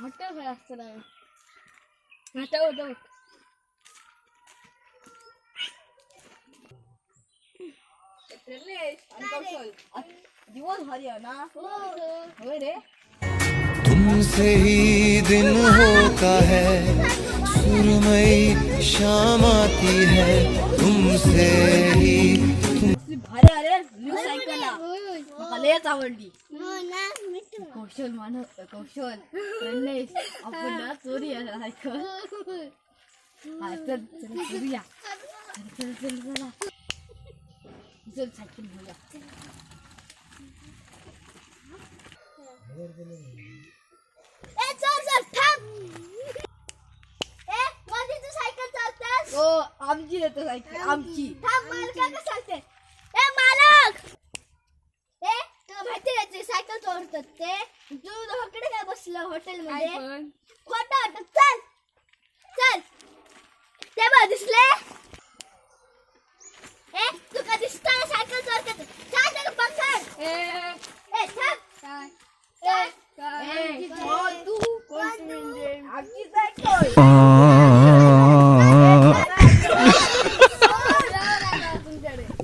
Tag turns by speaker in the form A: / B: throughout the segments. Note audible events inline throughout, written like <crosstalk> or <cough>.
A: मोठं घर असतं ना आता होतं
B: दिवस भारी आहे ना होय रे।
C: तुमसे ही दिन होता है सुरमई शाम आती है तुमसे ही।
B: भारी अरे न्यू सायकल मला लयच आवडली कौशल मान कौशल. गणेश आपण ना चोरी <laughs> हा चल चल चोरूया चल चल चल चला. चल सायकल घेऊया. ओ आमची देतो सायकल आमची
A: थांब मालकाला सांगते ए मालक ए तुला माहिती आहे ते चोरतात ते तू हॉटेल काय बसलं हॉटेल मध्ये खोटं वाटत चल चल ते बघ दिसले ए तुका दिसताना सायकल चोरतात चल त्याला पकड ए थांब ए
B: ए,
A: हो,
B: तू कोण म्हणजे आमची सायकल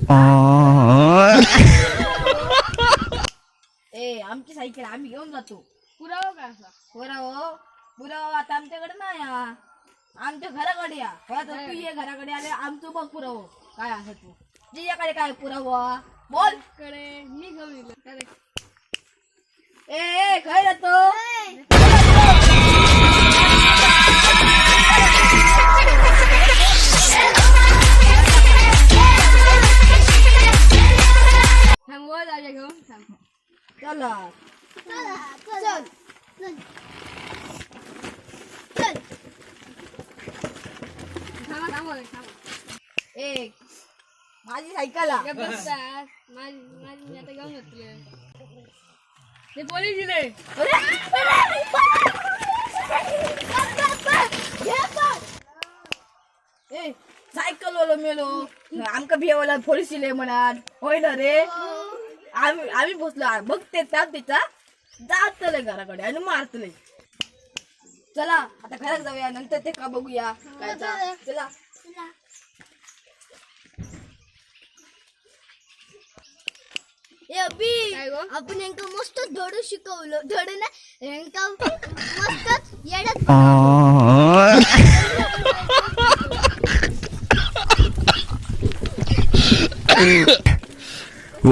B: ए
A: पुरावा का
B: हो पुरावा आता आमच्याकडे नाही हा. आमच्या घराकडे या. हो, आता तू ये घराकडे आले आमचं बघ पुरावं काय असं तू. तुझ्याकडे काय पुरावा बोल.
A: कडे मी घेऊन.
B: ए ए काय जातो चल
A: चल. चल. थांबा थांबा थांबा
B: ए माझी सायकल
A: माझी माझी मी आता घेऊन येतले ते पोलीस दिले.
B: ए सायकल वाला मेलो. आमका भियावाला पोलीस इले म्हणाल. होय ना रे? आम्ही आम्ही बसलो बघते त्या तिचा जातले घराकडे आणि मारतले चला आता घरात जाऊया नंतर ते का बघूया काय ता. चला.
A: ए अबी
B: काय गं?
A: आपण यांका मस्त धडू शिकवलं. धडू ना यांका मस्त येड्यात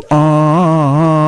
A: <laughs>